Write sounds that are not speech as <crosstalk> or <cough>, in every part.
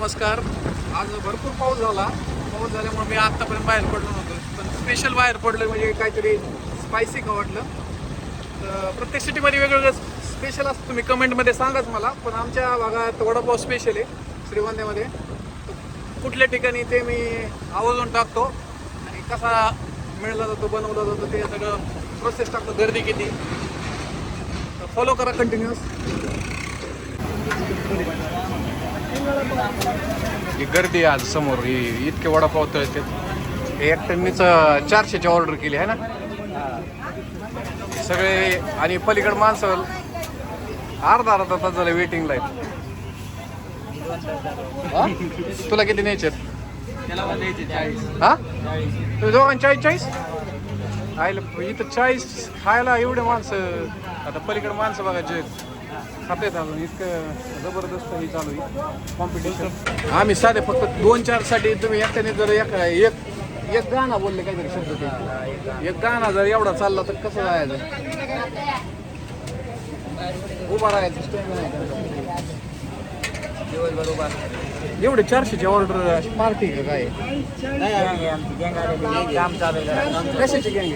नमस्कार. आज भरपूर पाऊस झाला. पाऊस झाल्यामुळे मी आत्तापर्यंत बाहेर पडलो नव्हतो. पण स्पेशल बाहेर पडलं म्हणजे काहीतरी स्पायसी का वाटलं. तर प्रत्येक सिटीमध्ये वेगवेगळं स्पेशल असतं. तुम्ही कमेंटमध्ये सांगाच मला. पण आमच्या भागात वडापाव स्पेशल आहे श्रीगोंद्यामध्ये. कुठल्या ठिकाणी ते मी आवाजून टाकतो. आणि कसा मिळला जातो बनवला जातो ते सगळं प्रोसेस टाकतो. गर्दी किती. फॉलो करा कंटिन्युअस ही गर्दी आहे आज समोर. ही इतके वडापाव तळते हे एकट्यानीच चारशेची ऑर्डर केली आहे ना? सगळे आणि पलीकडे माणसं अर्धा अर्धा तास झालं वेटिंगला आहे हा? तुला किती न्यायचे हा? तुम्ही दोघांना चाळीस चाळीस? आयला इथं चाळीस खायला एवढे माणसं आता पलीकडे माणसं बघा जे खातेत अजून इतकं जबरदस्त हे चालू आहे कॉम्पिटिशन आम्ही साधे फक्त दोन चारसाठी तुम्ही एकट्याने जर एक एक एक गाणं बोलले काहीतरी शब्द ते एक गाणं जर एवढा चालला तर कसं जायचं? उभा राहायचं दिवसभर उभा एवढे चारशेची ऑर्डर पार्टी का काय? चालू चालू. कशाची गँग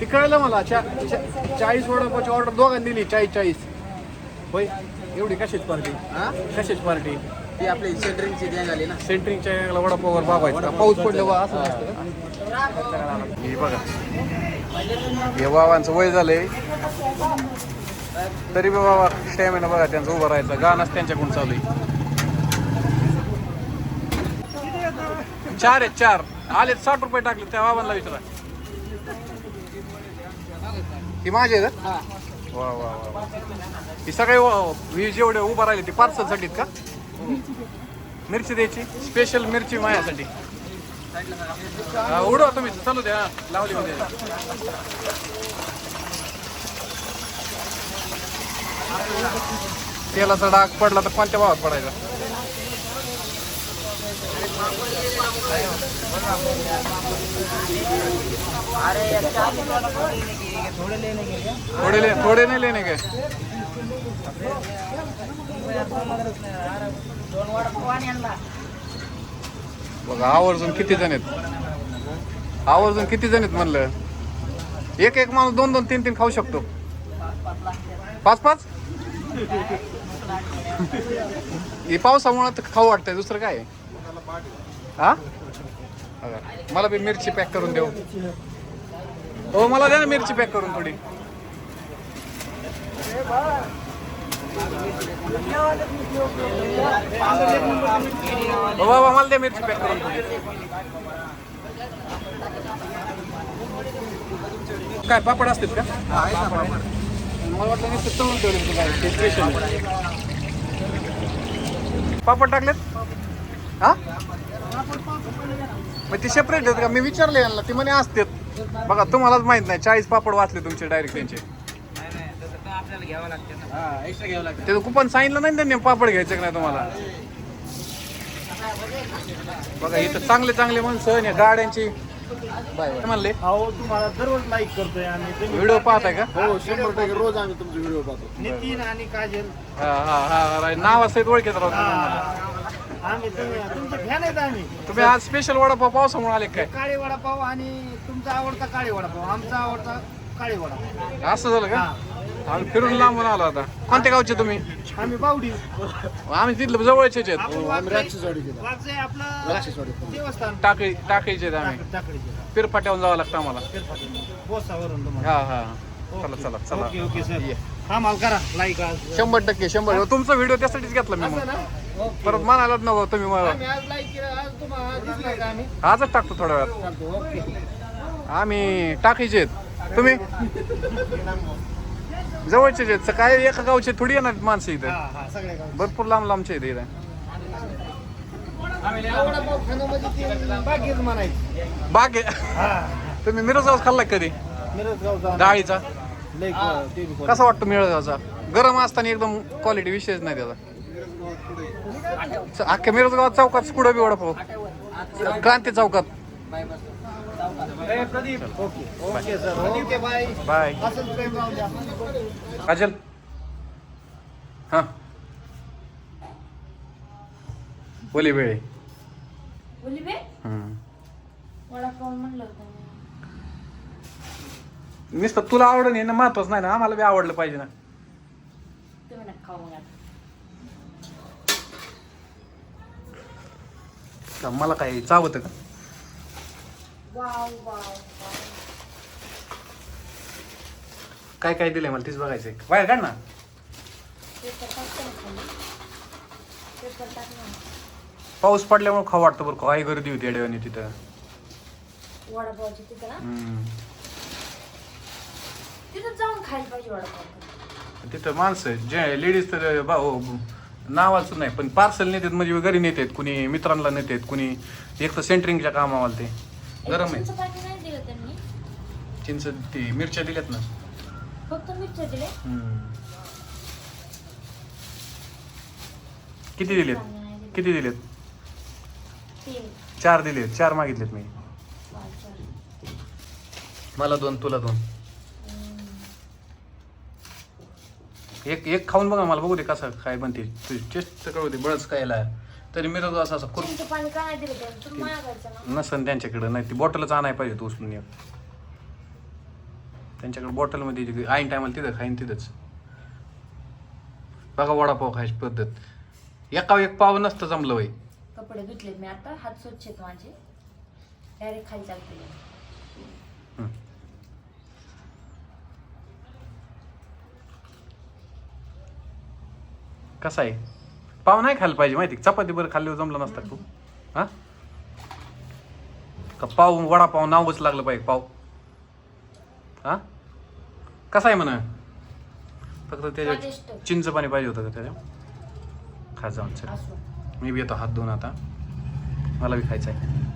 ती कळलं मला चा चाळीस वडापावची ऑर्डर दोघांनी दिली चाळीस चाळीस. होय एवढी कशाची पार्टी हा? कशाची पार्टी ती आपली सेंटरिंगची गँग आली ना? सेंटरिंगच्या गँगला वडापाववर बाबायचं? पाऊस पडल्यावर असं नसतं का? हे. बघा. हे बाबांचं वय झालंय. तरी बी बाबा स्टॅमिना बघा त्यांचं उभं राहायचं. गाणंच त्यांच्याकडून चालू आहे. चार आहेत चार. आले साठ रुपये टाकले त्या बाबांना विचारा. ही माझी आहे का? वा वा वा वा. ही सगळे व- ही जेवढे उभं राहिले ती पार्सलसाठी का? मिरची द्यायची. स्पेशल मिरची माझ्यासाठी. हा, उडवा तुम्ही. चालू द्या. लावली मध्ये तेलाचा डाग पडला तर कोणत्या भावात पडायचा? अरे यार, थोडे लेने थोडे लेने के नाही लेणे बघा आवर्जून किती जण आहेत? आवर्जून किती जण आहेत म्हणलं? एक एक माणूस दोन दोन तीन तीन खाऊ शकतो. पाच पाच? <laughs> हे पावसामुळे तर खाऊ वाटतंय दुसरं काय? हा? मला बी मिरची पॅक करून देऊ. हो मला द्या ना मिरची पॅक करून थोडी. हो बाबा मला द्या मिरची पॅक करून थोडी. काय पापड असतील का? मला वाटलं नुसतं तळून ठेवले काय स्पेशल पापड टाकलेत? हा? मग ते सेपरेट आहेत का? मी विचारले यांना. ते म्हणे असतात. बघा तुम्हालाच माहीत नाही. चाळीस पापड वाचले तुमचे डायरेक्ट त्यांचे. नाही, नाही, तसं तर आपल्याला घ्यावं लागतं ना. एक्स्ट्रा घ्यावं लागतं. ते कुपन सांगितलं नाही ना त्यांनी पापड घ्यायचं का नाही तुम्हाला? बघा इथं चांगले चांगले माणसं आणि गाड्यांची. Bye bye. म्हणले? अहो तुम्हाला दररोज लाईक करतोय आणि तुम्ही व्हिडिओ पाहताय का? हो शंभर टक्के रोज आम्ही तुमचे व्हिडिओ पाहतो. नितीन आणि काजल. हा हा हा नाव असं ओळखीत राहतो आम्ही तुम्ही तुमचे फॅन आहेत आम्ही. तुम्ही आज स्पेशल वडापाव पावसामुळे आले काय? काळे वडापाव आणि तुमचा आवडता काळे वडापाव. आमचा आवडता काळे वडापाव. असं झालं का? आम्ही फिरून लांबून आलो आता. कोणत्या गावचे तुम्ही? आम्ही बावडी. आम्ही तिथलं जवळचेच आहेत. आपण वागजे आपलं देवस्थान. टाकळी टाकळीचे आहेत आम्ही. टाकडीचे पिरफाट्याहून जावं लागतं आम्हाला. तुम्हाला. हा हा. चला चला चला. Okay okay sir. ये. हा माल करा. लाईक आज. शंभर टक्के शंभर. तुमचा व्हिडिओ त्यासाठीच घेतला मी असं मग ना परत म्हणालाच नको तुम्ही मला. आम्ही आज लाईक केलं आज तुम्हाला दिसलाय का आम्ही? आजच टाकतो थोड्या वेळात. चालतो ओके. आम्ही टाकीचे आहेत. तुम्ही? जवळचेच आहेत. स- काय एका गावचे थोडी येणार आहेत माणसं हा इथं. हा सगळे गाव भरपूर लांब लांबचे आहेत इथं. वडापाव म्हणजे ते बागेत म्हणायचं. बाग. आहे. हा. तुम्ही मिरजाव खाल्ला का कधी? मिरज गावचा. डाळीचा. लई ते बी कसा वाटतो मिरजाचा गरम असताना एकदम क्वालिटी विशेष नाही त्याचा. च- अख्ख्या मिरजगावात चौकात कुठं बी वडापाव? क्रांती चौकात. ए, Pradeep. Okay. Okay sir okay bye bye असंच प्रेम राहू द्या. काजल. हां. ओली वेळे बोली बे हम्म. वडापाव म्हणलं होतं. मी. नुसतं तुला आवडून हे ना महत्वाचं नाही ना आम्हाला बी आवडलं पाहिजे ना. तुम्ही नका खाऊ मग आता का मला काय चावतं का? Wow wow wow. काय काय दिलंय मला तीच बघायचंय बाहेर काढ ना. पेपर टाकते ना खाली. पेपर टाकला ना. पाऊस पडल्यामुळे खाऊ वाटतं बरं काय गर्दी होती अडवणी तिथं. वडापावची तिथं ना? हम्म. तिथं जाऊन खायला पाहिजे वडापाव तिथं माणसं जे लेडीज तर बा हो, नावाचं नाही पण पार्सल नेतात म्हणजे घरी नेतात कुणी मित्रांना नेतात कुणी एक तर सेंटरिंगच्या कामावाला ते. गरम आहे. चिंच पाणी नाही दिलं त्यांनी. चिंच ती मिरच्या दिल्यात ना. फक्त मिरच्या दिले हम्म. किती दिलेत. किती दिलेत? तीन. चार दिलेत. चार मागितलेत मी. पाच. मला दोन तुला दोन. एक एक खाऊन बघा मला बघू दे कसं काय बनते तुझी टेस्ट कळू दे बळच खायला. तरी मी तर असं असं खुर चिंच पाणी का नाही दिलं त्यांनी तुम्ही मागायचं ना नसन त्यांच्याकडं नाही ती बॉटलच आणाय पाहिजे तू उचलून एक. त्यांच्याकडे बॉटलमध्ये जी- ऐन टायमाला तिथं खाईन तिथंच. बघा वडापाव खायची पद्धत. एका एक पाव नसतं जमलं वय कपडे धुतलेत मी आता हात स्वच्छ आहेत माझे. डायरेक्ट खाली चालते. कसा आहे? पाव नाही खायला पाहिजे माहिती? चपाती बरं खाल्ल्यावर जमलं नसतं तू? हा? का पाव वडापाव नावच लागलं पाहिजे पाव? हा? कसा आहे म्हणा? फक्त स्वादिष्ट. चिंच पाणी पाहिजे होतं का त्याच्या खा जाऊन असो. मी बी येतो हात धुवून आता. मला बी खायचं आहे.